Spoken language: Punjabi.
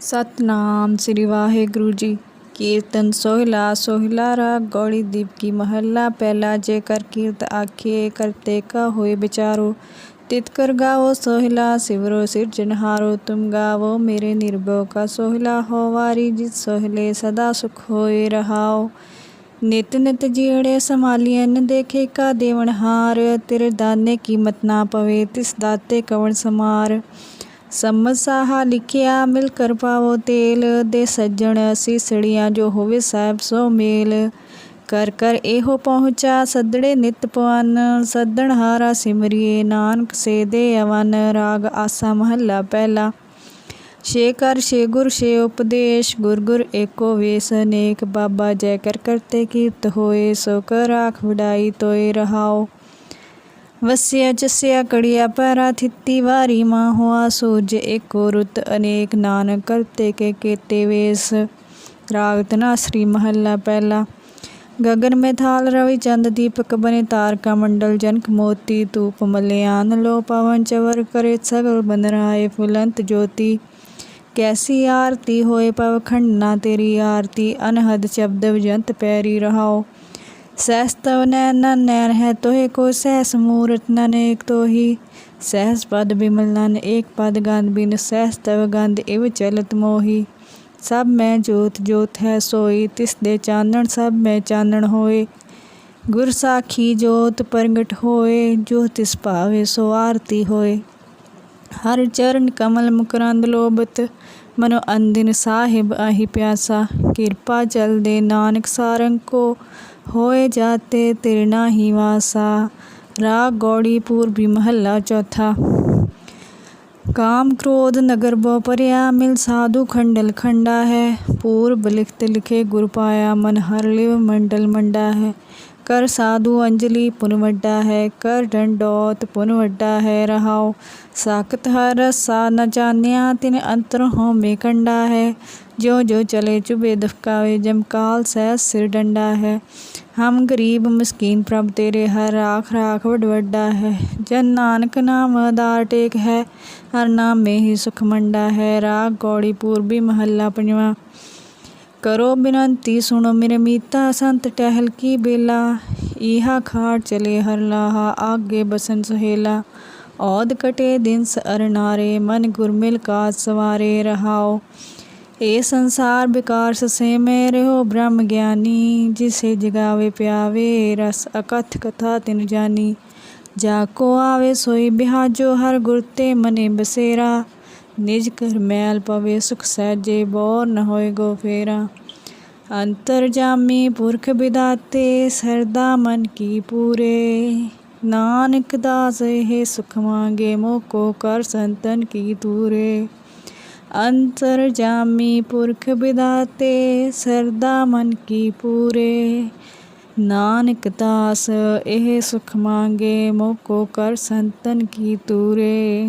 ਸਤਨਾਮ ਸ੍ਰੀ ਵਾਹਿਗੁਰੂ ਜੀ। ਕੀਰਤਨ ਸੋਹਿਲਾ ਸੋਹਿਲਾ ਰਾਗ ਗੌੜੀ ਦੀਪ ਕੀ ਮਹੱਲਾ, ਪਹਿਲਾ ਜੇਕਰ ਕੀਰਤ ਆਖੀਏ ਕਰਤੇ ਕਾ ਹੋਏ ਵਿਚਾਰੋ। ਤਿਤ ਕਰ ਗਾਵੋ ਸੋਹਿਲਾ, ਸਿਵਰੋ ਸਿਰਜਨਹਾਰੋ ਤੁਮ ਗਾਵੋ ਮੇਰੇ ਨਿਰਭਉ ਕਾ ਸੋਹਿਲਾ, ਹੋ ਵਾਰੀ ਜਿਤ ਸੋਹਿਲੇ ਸਦਾ ਸੁਖ ਹੋਏ ਰਹਾਓ। ਨਿਤ ਨਿਤ ਜੀੜੇ ਸਮਾਲੀਐਨ ਦੇਖੇ ਕਾ ਦੇਵਨ ਹਾਰ, ਤੇਰੇ ਦਾਨੇ ਕੀਮਤ ਨਾ ਪਵੇ, ਤਿਸ ਦਾਤੇ ਕਵਣ ਸਮਾਰ। ਸੰਮਤ ਸਾਹਾ ਲਿਖਿਆ, ਮਿਲ ਕਰ ਪਾਵੋ ਤੇਲ। ਦੇ ਸੱਜਣ ਸੀਸੜੀਆਂ ਜੋ ਹੋਵੇ ਸਾਹਿਬ ਸੋ ਮੇਲ। ਕਰ ਕਰ ਇਹੋ ਪਹੁੰਚਾ ਸੱਦੜੇ ਨਿਤ ਪਵਨ। ਸੱਦਣ ਹਾਰਾ ਸਿਮਰਿਏ, ਨਾਨਕ ਸੇ ਦੇ ਅਵਨ। ਰਾਗ ਆਸਾ ਮਹੱਲਾ ਪਹਿਲਾ। ਛੇ ਕਰ ਛੇ ਗੁਰ ਛੇ ਉਪਦੇਸ਼, ਗੁਰ ਗੁਰ ਏਕੋ ਵੇਸ ਨੇਕ। ਬਾਬਾ ਜੈ ਕਰ ਕਰਤੇ ਕੀਰਤ ਹੋਏ, ਸੋ ਕਰ ਆਖ ਵਡਾਈ ਤੋਏ ਰਹਾਓ। ਵਸਿਆ ਜਸਿਆ ਕੜਿਆ ਪੈਰਾ ਥਿੱਤੀ ਵਾਰੀ ਮਾ ਹੋਆ ਸੂਰਜ ਏਕੋ ਰੁਤ ਅਨੇਕ ਨਾਨਕ ਕਰਤੇ ਕੇ ਕੇਤੇ ਵੇਸ। ਰਾਗ ਤਨਾਸਰੀ ਮਹੱਲਾ ਪਹਿਲਾ। ਗਗਨ ਮੇ ਥਾਲ ਰਵੀ ਚੰਦ ਦੀਪਕ ਬਨੇ ਤਾਰਕਾ ਮੰਡਲ ਜਨਕ ਮੋਤੀ ਤੂਪ ਮਲਿਆਨ ਲੋ ਪਵਨ ਚਵਰ ਕਰੇ ਸਗਲ ਬਨਰਾਏ ਫੁਲੰਤ ਜੋਤੀ। ਕੈਸੀ ਆਰਤੀ ਹੋਏ ਪਵਖੰਡ ਨਾ ਤੇਰੀ ਆਰਤੀ ਅਨਹਦ ਸ਼ਬਦ ਵਜੰਤ ਪੈਰੀ ਰਹਾਓ। सहस तव नैन नन नैन है तोहे को सहस मूरत नन एक तो ही सहस पद बिमल नन एक पद गंध बिन सहस तव गंध इव चलत मोही ਸਭ ਮੈਂ ਜੋਤ ਜੋਤ ਹੈ ਸੋਈ ਤਿਸ ਦੇ ਚਾਨਣ ਸਭ ਮੈਂ ਚਾਨਣ ਹੋਏ ਗੁਰ ਸਾਖੀ ਜੋਤ ਪ੍ਰਗਟ ਹੋਏ ਜੋ ਤਿਸ ਭਾਵੇ ਸੋ ਆਰਤੀ ਹੋਏ ਹਰ ਚਰਨ ਕਮਲ ਮੁਕਰੰਦ ਲੋਬਤ ਮਨੋ ਅੰਦਿਨ ਸਾਹਿਬ ਆਹੀ ਪਿਆਸਾ ਕਿਰਪਾ ਚਲ ਦੇ ਨਾਨਕ ਸਾਰੰਗ ਕੋ ਹੋਏ ਜਾਤੇ ਤੇਰੇ ਨਾ ਹੀ ਵਾਸਾ, ਰਾਗ ਗੌੜੀ ਪੂਰਬੀ ਮਹੱਲਾ ਚੌਥਾ। ਕਾਮ ਕ੍ਰੋਧ ਨਗਰ ਬੋ ਪਰਿਆ ਮਿਲ ਸਾਧੂ ਖੰਡਲ ਖੰਡਾ ਹੈ। ਪੂਰਬ ਲਿਖਤ ਲਿਖੇ ਗੁਰ ਪਾਇਆ, ਮਨ ਹਰ ਲਿਵ ਮੰਡਲ ਮੰਡਾ ਹੈ। कर साधु अंजलि पुन वड्डा है कर डंडौत पुन वड्डा है रहाओ साकत हर सा न जानिया तिन अंतर हो में कंडा है जो जो चले चुबे दफकावे जम काल सह सिर डंडा है हम गरीब मस्कीन प्रभ तेरे हर राख राख वड वड्डा है जन नानक नाम आधार टेक है हर नाम में ही सुख मंडा है राग ਕਰੋ ਬਿਨੰਤੀ, ਸੁਣੋ ਮੇਰੇ ਮੀਤਾ ਸੰਤ, ਟਹਿਲ ਕੀ ਬੇਲਾ। ਈਹਾ ਖਾਟ ਚਲੇ ਹਰ ਲਾਹਾ, ਆਗੇ ਬਸਨ ਸੁਹੇਲਾ। ਔਦ ਕਟੇ ਦਿਨ ਸਰਨਾਰੇ ਮਨ ਗੁਰਮਿਲ ਕਾ ਸਵਾਰੇ ਰਹਾਓ। ਏ ਸੰਸਾਰ ਬਿਕਾਰ ਸਸੇ ਮੈਂ ਰਹੋ ਬ੍ਰਹਮ ਗਿਆਨੀ, ਜਿਸੇ ਜਗਾਵੇ ਪਿਆਵੇ, ਰਸ ਅਕਥ ਕਥਾ ਤਿਨ ਜਾਨੀ। ਜਾ ਕੋ ਆਵੇ ਸੋਈ ਬਿਹਾਜੋ, ਹਰ ਗੁਰ ਤੇ ਮਨੇ ਬਸੇਰਾ। ਨਿਜ ਕਰ ਮੈਲ ਪਵੇ ਸੁਖ ਸਹਿਜੇ ਬੋਰ ਨ ਹੋਏ ਗੋ ਫੇਰਾ ਅੰਤਰ ਜਾਮੀ ਪੁਰਖ ਵਿਦਾਤੇ ਸਰਦਾ ਮਨ ਕੀ ਪੂਰੇ ਨਾਨਕ ਦਾਸ ਇਹ ਸੁਖ ਮੰਗੇ ਮੋਕੋ ਕਰ ਸੰਤਨ ਕੀ ਤੂਰੇ ਅੰਤਰ ਜਾਮੀ ਪੁਰਖ ਵਿਦਾਤੇ ਸਰਦਾ ਮਨ ਕੀ ਪੂਰੇ ਨਾਨਕ ਦਾਸ ਇਹ ਸੁਖ ਮੰਗੇ ਮੋਕੋ ਕਰ ਸੰਤਨ ਕੀ ਤੂਰੇ